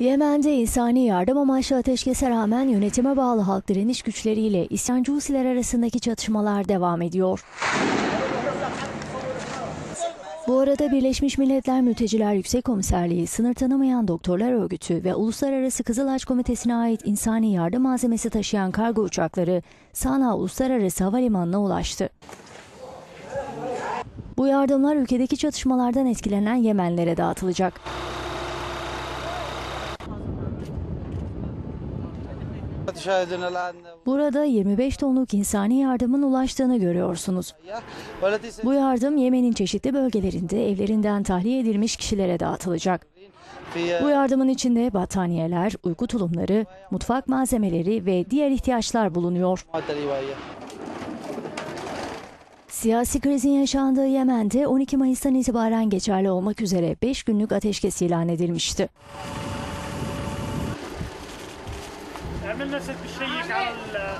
Yemen'de insani yardım amaçlı ateşkese rağmen yönetime bağlı halk direniş güçleriyle isyancı Husiler arasındaki çatışmalar devam ediyor. Bu arada Birleşmiş Milletler Mülteciler Yüksek Komiserliği, sınır tanımayan doktorlar örgütü ve Uluslararası Kızıl Haç Komitesi'ne ait insani yardım malzemesi taşıyan kargo uçakları Sana Uluslararası Havalimanı'na ulaştı. Bu yardımlar ülkedeki çatışmalardan etkilenen Yemenlere dağıtılacak. Burada 25 tonluk insani yardımın ulaştığını görüyorsunuz. Bu yardım Yemen'in çeşitli bölgelerinde evlerinden tahliye edilmiş kişilere dağıtılacak. Bu yardımın içinde battaniyeler, uyku tulumları, mutfak malzemeleri ve diğer ihtiyaçlar bulunuyor. Siyasi krizin yaşandığı Yemen'de 12 Mayıs'tan itibaren geçerli olmak üzere 5 günlük ateşkes ilan edilmişti. عملنا سد الشيك على